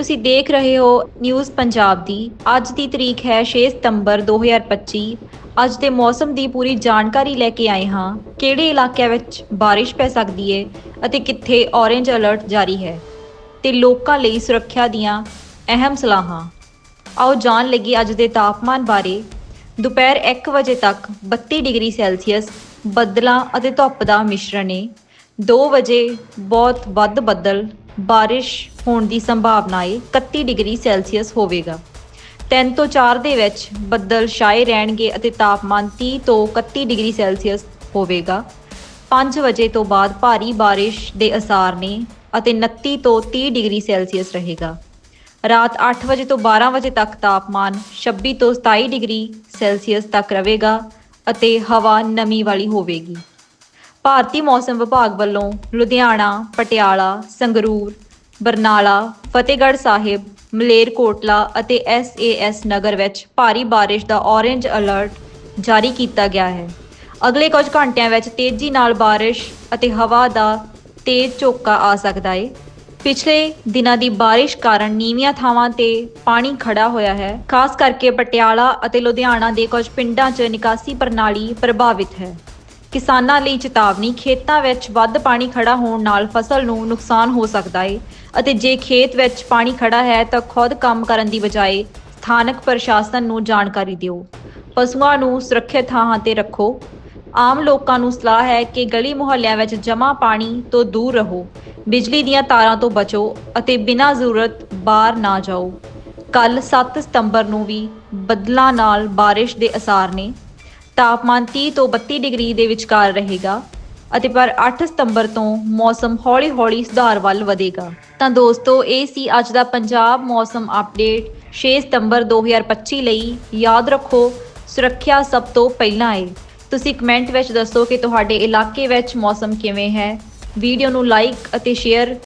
ਤੁਸੀਂ ਦੇਖ ਰਹੇ ਹੋ ਨਿਊਜ਼ ਪੰਜਾਬ ਦੀ। ਅੱਜ ਦੀ ਤਰੀਕ ਹੈ 6 ਸਤੰਬਰ 2025 ਅੱਜ ਦੇ ਮੌਸਮ ਦੀ ਪੂਰੀ ਜਾਣਕਾਰੀ ਲੈ ਕੇ ਆਏ ਹਾਂ। ਕਿਹੜੇ ਇਲਾਕਿਆਂ ਵਿੱਚ ਬਾਰਿਸ਼ ਪੈ ਸਕਦੀ ਹੈ ਅਤੇ ਕਿੱਥੇ ਔਰੇਂਜ ਅਲਰਟ ਜਾਰੀ ਹੈ? ਤੇ ਲੋਕਾਂ ਲਈ ਸੁਰੱਖਿਆ ਦੀਆਂ ਅਹਿਮ ਸਲਾਹਾਂ। ਆਓ ਜਾਣ ਲੱਗੀ ਅੱਜ ਦੇ ਤਾਪਮਾਨ ਬਾਰੇ। ਦੁਪਹਿਰ 1 ਵਜੇ ਤੱਕ 32 ਡਿਗਰੀ ਸੈਲਸੀਅਸ ਬੱਦਲਾਂ ਅਤੇ ਧੁੱਪ ਦਾ ਮਿਸ਼ਰਣ ਹੈ 2 ਵਜੇ ਬਹੁਤ ਵੱਧ ਬੱਦਲ ਬਾਰਿਸ਼ ਹੋਣ ਦੀ ਸੰਭਾਵਨਾ ਹੈ 31 ਡਿਗਰੀ ਸੈਲਸੀਅਸ ਹੋਵੇਗਾ। 3 ਤੋਂ 4 ਦੇ ਵਿੱਚ ਬੱਦਲ ਛਾਏ ਰਹਿਣਗੇ ਅਤੇ ਤਾਪਮਾਨ 30 ਤੋਂ 31 ਡਿਗਰੀ ਸੈਲਸੀਅਸ ਹੋਵੇਗਾ। 5 ਵਜੇ ਤੋਂ ਬਾਅਦ ਭਾਰੀ ਬਾਰਿਸ਼ ਦੇ ਅਸਾਰ ਨੇ ਅਤੇ 29 ਤੋਂ 30 ਡਿਗਰੀ ਸੈਲਸੀਅਸ ਰਹੇਗਾ। ਰਾਤ 8 ਵਜੇ ਤੋਂ 12 ਵਜੇ ਤੱਕ ਤਾਪਮਾਨ 26 ਤੋਂ 27 ਡਿਗਰੀ ਸੈਲਸੀਅਸ ਤੱਕ ਰਹੇਗਾ ਅਤੇ ਹਵਾ ਨਮੀ ਵਾਲੀ ਹੋਵੇਗੀ। ਭਾਰਤੀ ਮੌਸਮ ਵਿਭਾਗ ਵੱਲੋਂ ਲੁਧਿਆਣਾ, ਪਟਿਆਲਾ, ਸੰਗਰੂਰ, ਬਰਨਾਲਾ, ਫਤਿਹਗੜ੍ਹ ਸਾਹਿਬ, ਮਲੇਰਕੋਟਲਾ ਅਤੇ ਐਸਏਐਸ ਨਗਰ ਵਿੱਚ ਭਾਰੀ ਬਾਰਿਸ਼ ਦਾ ਔਰੇਂਜ ਅਲਰਟ ਜਾਰੀ ਕੀਤਾ ਗਿਆ ਹੈ। ਅਗਲੇ ਕੁਝ ਘੰਟਿਆਂ ਵਿੱਚ ਤੇਜ਼ੀ ਨਾਲ ਬਾਰਿਸ਼ ਅਤੇ ਹਵਾ ਦਾ ਤੇਜ਼ ਝੋਕਾ ਆ ਸਕਦਾ ਹੈ ਪਿਛਲੇ ਦਿਨਾਂ ਦੀ ਬਾਰਿਸ਼ ਕਾਰਨ ਨੀਵੀਆਂ ਥਾਵਾਂ ਤੇ ਪਾਣੀ ਖੜਾ ਹੋਇਆ ਹੈ। ਖਾਸ ਕਰਕੇ ਪਟਿਆਲਾ ਅਤੇ ਲੁਧਿਆਣਾ ਦੇ ਕੁਝ ਪਿੰਡਾਂ 'ਚ ਨਿਕਾਸੀ ਪ੍ਰਣਾਲੀ ਪ੍ਰਭਾਵਿਤ ਹੈ। ਕਿਸਾਨਾਂ ਲਈ ਚੇਤਾਵਨੀ, ਖੇਤਾਂ ਵਿੱਚ ਵੱਧ ਪਾਣੀ ਖੜਾ ਹੋਣ ਨਾਲ ਫਸਲ ਨੂੰ ਨੁਕਸਾਨ ਹੋ ਸਕਦਾ ਹੈ ਅਤੇ ਜੇ ਖੇਤ ਵਿੱਚ ਪਾਣੀ ਖੜਾ ਹੈ ਤਾਂ ਖੁਦ ਕੰਮ ਕਰਨ ਦੀ ਬਜਾਏ ਸਥਾਨਕ ਪ੍ਰਸ਼ਾਸਨ ਨੂੰ ਜਾਣਕਾਰੀ ਦਿਓ। ਪਸ਼ੂਆਂ ਨੂੰ ਸੁਰੱਖਿਅਤ ਥਾਂ ਤੇ ਰੱਖੋ। ਆਮ ਲੋਕਾਂ ਨੂੰ ਸਲਾਹ ਹੈ ਕਿ ਗਲੀ ਮੁਹੱਲਿਆਂ ਵਿੱਚ ਜਮ੍ਹਾਂ ਪਾਣੀ ਤੋਂ ਦੂਰ ਰਹੋ, ਬਿਜਲੀ ਦੀਆਂ ਤਾਰਾਂ ਤੋਂ ਬਚੋ ਅਤੇ ਬਿਨਾਂ ਜ਼ਰੂਰਤ ਬਾਹਰ ਨਾ ਜਾਓ। ਕੱਲ 7 ਸਤੰਬਰ ਨੂੰ ਵੀ ਬੱਦਲਾਂ ਨਾਲ ਬਾਰਿਸ਼ ਦੇ ਅਸਾਰ ਨੇ। ਤਾਪਮਾਨ 30 ਤੋਂ 32 ਡਿਗਰੀ ਦੇ ਵਿਚਕਾਰ ਰਹੇਗਾ ਅਤੇ ਪਰ 8 ਸਤੰਬਰ ਤੋਂ ਮੌਸਮ ਹੌਲੀ-ਹੌਲੀ ਸੁਧਾਰ ਵੱਲ ਵਧੇਗਾ। ਤਾਂ ਦੋਸਤੋ, ਇਹ ਸੀ ਅੱਜ ਦਾ ਪੰਜਾਬ ਮੌਸਮ ਅਪਡੇਟ। 6 ਸਤੰਬਰ 2025 ਲਈ ਯਾਦ ਰੱਖੋ, ਸੁਰੱਖਿਆ ਸਭ ਤੋਂ ਪਹਿਲਾਂ ਹੈ ਤੁਸੀਂ ਕਮੈਂਟ ਵਿੱਚ ਦੱਸੋ ਕਿ ਤੁਹਾਡੇ ਇਲਾਕੇ ਵਿੱਚ ਮੌਸਮ ਕਿਵੇਂ ਹੈ। ਵੀਡੀਓ ਨੂੰ ਲਾਈਕ ਅਤੇ ਸ਼ੇਅਰ